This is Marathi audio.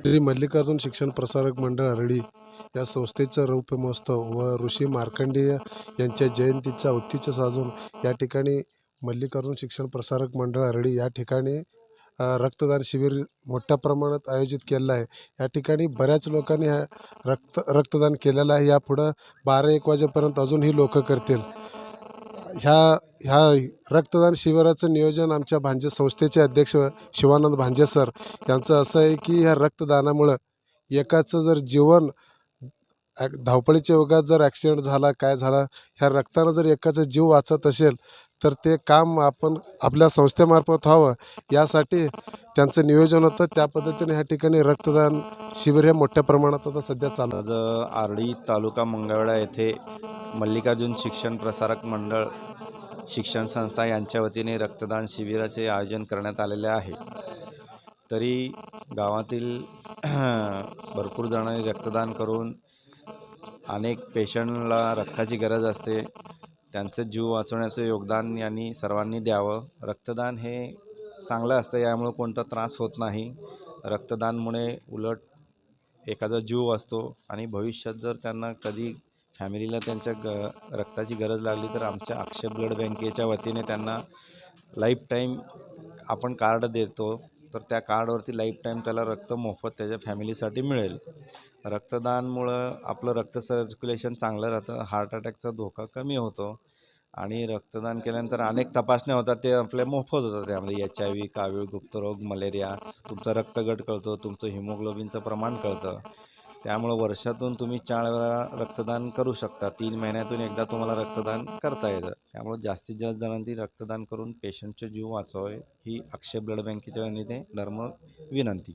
श्री मल्लिकार्जुन शिक्षण प्रसारक मंडळ हरडी या संस्थेचा रौप्य महोत्सव व ऋषी मार्कंडेय यांच्या जयंतीचा औचित्य साजून या ठिकाणी मल्लिकार्जुन शिक्षण प्रसारक मंडळ हरडी या ठिकाणी रक्तदान शिबिर मोठ्या प्रमाणात आयोजित केलेलं आहे. या ठिकाणी बऱ्याच लोकांनी ह्या रक्त रक्तदान केलेलं आहे. यापुढं बारा एक वाजेपर्यंत अजूनही लोक करतील. ह्या ह्या रक्तदान शिबिराचं नियोजन आमच्या भांजे संस्थेचे अध्यक्ष शिवानंद भांजे सर यांचं असं आहे की ह्या रक्तदानामुळं एकाचं जर जीवन धावपळीच्या युगात जर ॲक्सिडेंट झाला काय झाला ह्या रक्तानं जर एकाचा जीव वाचत असेल तर ते काम आपण आपल्या संस्थेमार्फत व्हावं यासाठी त्यांचं नियोजन होतं. त्या पद्धतीने ह्या ठिकाणी रक्तदान शिबिर हे मोठ्या प्रमाणात आता सध्या चालू आज आर्डी तालुका मंगळवेढा येथे मल्लिकार्जुन शिक्षण प्रसारक मंडळ शिक्षण संस्था यांच्या वतीने रक्तदान शिबिराचे आयोजन करण्यात आलेले आहे. तरी गावातील भरपूर जणांनी रक्तदान करून अनेक पेशंटला रक्ताची गरज असते. त्यांचं जीव वाचवण्याचं योगदान यांनी सर्वांनी द्यावं. रक्तदान हे चांगलं असतं यामुळं कोणता त्रास होत नाही. रक्तदानमुळे उलट एखादा जीव वाचतो आणि भविष्यात जर त्यांना कधी फॅमिलीला त्यांच्या ग रक्ताची गरज लागली तर आमच्या अक्षय ब्लड बँकेच्या वतीने त्यांना लाईफ टाईम आपण कार्ड देतो तर त्या कार्डवरती लाईफ टाईम त्याला रक्त मोफत त्याच्या फॅमिलीसाठी मिळेल. रक्तदानमुळं आपलं रक्त सर्क्युलेशन चांगलं राहतं हार्ट अटॅकचा धोका कमी होतो आणि रक्तदान केल्यानंतर अनेक तपासण्या होतात ते आपल्या मोफत होतात. त्यामध्ये एच आय व्ही कावीळ गुप्तरोग मलेरिया तुमचा रक्तगट कळतो तुमचं हिमोग्लोबिनचं प्रमाण कळतं. त्यामुळं वर्षातून तुम्ही चार वेळा रक्तदान करू शकता. तीन महिन्यातून एकदा तुम्हाला रक्तदान करता येतं. त्यामुळं जास्तीत जास्त जणांनी रक्तदान करून पेशंटचे जीव वाचवावे ही अक्षय ब्लड बँकेच्या वतीने धर्म विनंती.